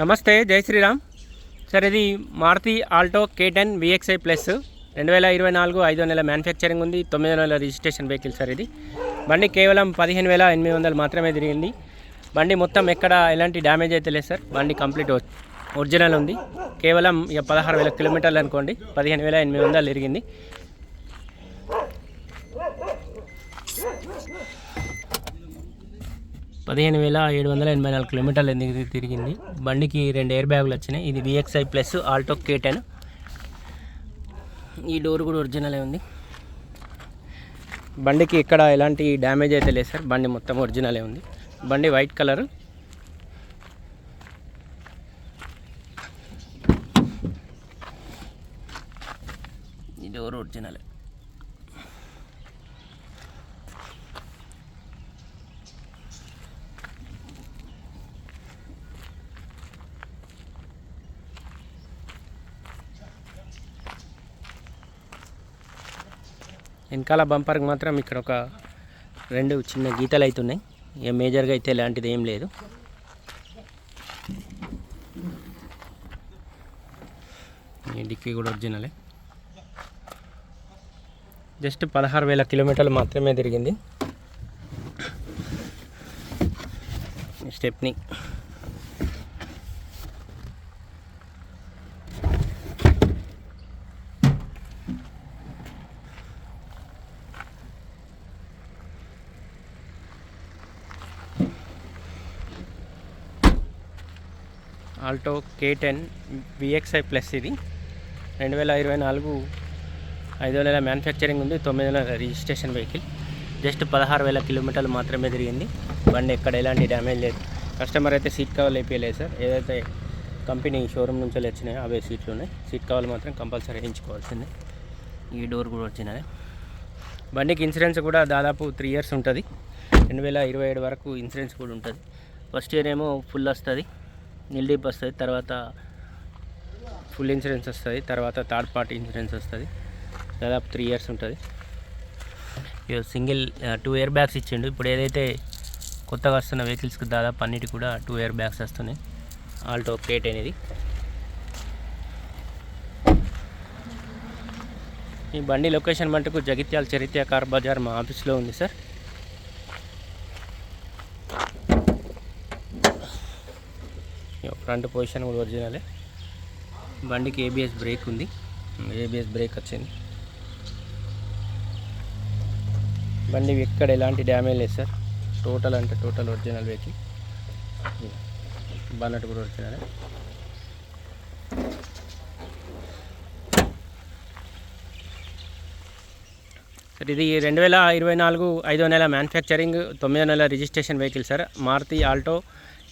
నమస్తే జై శ్రీరామ్. సార్ ఇది Maruti Alto K ten VXI plus. రెండు వేల ఇరవై నాలుగు ఐదో నెల మ్యానుఫ్యాక్చరింగ్ ఉంది. తొమ్మిదో నెల రిజిస్ట్రేషన్ వెహికల్ సార్ ఇది. బండి కేవలం పదిహేను వేల ఎనిమిది వందలు మాత్రమే తిరిగింది. బండి మొత్తం ఎక్కడ ఎలాంటి డ్యామేజ్ అయితే లేదు సార్. బండి కంప్లీట్ ఒరిజినల్ ఉంది. కేవలం ఇక పదహారు వేల కిలోమీటర్లు అనుకోండి పదిహేను వేల ఎనిమిది వందలు తిరిగింది. పదిహేను వేల ఏడు వందల ఎనభై నాలుగు కిలోమీటర్లు ఎందుకు తిరిగింది. బండికి రెండు ఎయిర్ బ్యాగులు వచ్చినాయి. ఇది VXI plus Alto K ten ఈ డోర్ కూడా ఒరిజినలే ఉంది. బండికి ఇక్కడ ఎలాంటి డ్యామేజ్ అయితే లేదు సార్. బండి మొత్తం ఒరిజినలే ఉంది. బండి వైట్ కలర్. ఈ డోర్ ఒరిజినలే. వెనకాల బంపర్కి మాత్రం ఇక్కడ ఒక రెండు చిన్న గీతలు అవుతున్నాయి ఏ మేజర్గా అయితే ఇలాంటిది ఏం లేదు. డిక్కీ కూడా ఒరిజినలే. జస్ట్ పదహారు వేల కిలోమీటర్లు మాత్రమే తిరిగింది. Stepney. Alto K ten VXI plus ఇది. రెండు వేల ఇరవై నాలుగు ఐదో నెల మ్యానుఫ్యాక్చరింగ్ ఉంది తొమ్మిది నెలల రిజిస్ట్రేషన్ వెహికల్ జస్ట్ పదహారు వేల కిలోమీటర్లు మాత్రమే తిరిగింది. బండి ఎక్కడ ఎలాంటి డ్యామేజ్ లేదు. కస్టమర్ అయితే సీట్ కవర్లు అయిపోయలేదు సార్. ఏదైతే కంపెనీ షోరూమ్ నుంచి వచ్చినాయో అవే సీట్లు ఉన్నాయి సీట్ కవర్లు మాత్రం కంపల్సరీ వేయించుకోవాల్సిందే. ఈ డోర్ కూడా వచ్చినది. బండికి ఇన్సూరెన్స్ కూడా దాదాపు త్రీ ఇయర్స్ ఉంటుంది. రెండు వేల ఇరవై ఏడు వరకు ఇన్సూరెన్స్ కూడా ఉంటుంది. ఫస్ట్ ఇయర్ ఏమో ఫుల్ వస్తుంది. నిల్డీప్ వస్తుంది తర్వాత ఫుల్ ఇన్సూరెన్స్ వస్తుంది తర్వాత థర్డ్ పార్టీ ఇన్సూరెన్స్ వస్తుంది. దాదాపు త్రీ ఇయర్స్ ఉంటుంది. సింగిల్ టూ ఇయర్ బ్యాగ్స్ ఇచ్చిండు. ఇప్పుడు ఏదైతే కొత్తగా వస్తున్న వెహికల్స్కి దాదాపు అన్నిటి కూడా టూ ఇయర్ బ్యాగ్స్ వస్తున్నాయి. ఆల్టో కేట్ అనేది. ఈ బండి లొకేషన్ మటుకు జగిత్యాల చరిత్ర కార్ బజార్ మా ఆఫీస్లో ఉంది సార్. ఫ్రంట్ పొజిషన్ కూడా ఒరిజినలే. బండికి ఏబిఎస్ బ్రేక్ ఉంది. ఏబిఎస్ బ్రేక్ వచ్చింది. బండి ఎక్కడ ఎలాంటి డ్యామేజ్ లేదు సార్. టోటల్ అంటే టోటల్ ఒరిజినల్ వెహికల్ బన్నట్ కూడా ఒరిజినలే. సార్ ఇది రెండు వేల ఇరవై నాలుగు ఐదో నెల మ్యానుఫ్యాక్చరింగ్ తొమ్మిదో నెల registration vehicle sir. Maruti Alto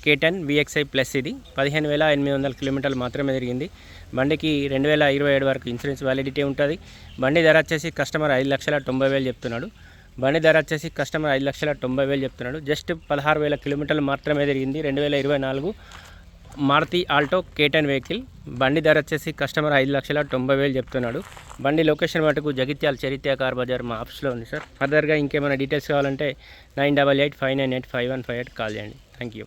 K ten VXI plus ఇది. పదిహేను వేల ఎనిమిది వందల కిలోమీటర్లు మాత్రమే తిరిగింది. బండికి రెండు వేల ఇరవై ఏడు వరకు ఇన్సూరెన్స్ వ్యాలిడిటీ ఉంటుంది. బండి ధర వచ్చేసి కస్టమర్ ఐదు లక్షల తొంభై వేలు చెప్తున్నాడు. బండి ధర వచ్చేసి కస్టమర్ ఐదు లక్షల తొంభై వేలు చెప్తున్నాడు. జస్ట్ పదహారు వేల కిలోమీటర్లు మాత్రమే తిరిగింది. రెండు వేల ఇరవై నాలుగు మారుతి ఆల్టో కేటన్ వెహికల్ బండి ధర వచ్చేసి కస్టమర్ ఐదు లక్షల తొంభై వేలు చెప్తున్నాడు. బండి లొకేషన్ మటుకు జగిత్యాల చరిత్ర కార్ బజార్ మా ఆఫీస్లో ఉంది సార్. ఫర్దర్గా ఇంకేమైనా డీటెయిల్స్ కావాలంటే nine double eight five nine eight five one five eight call చేయండి. Thank you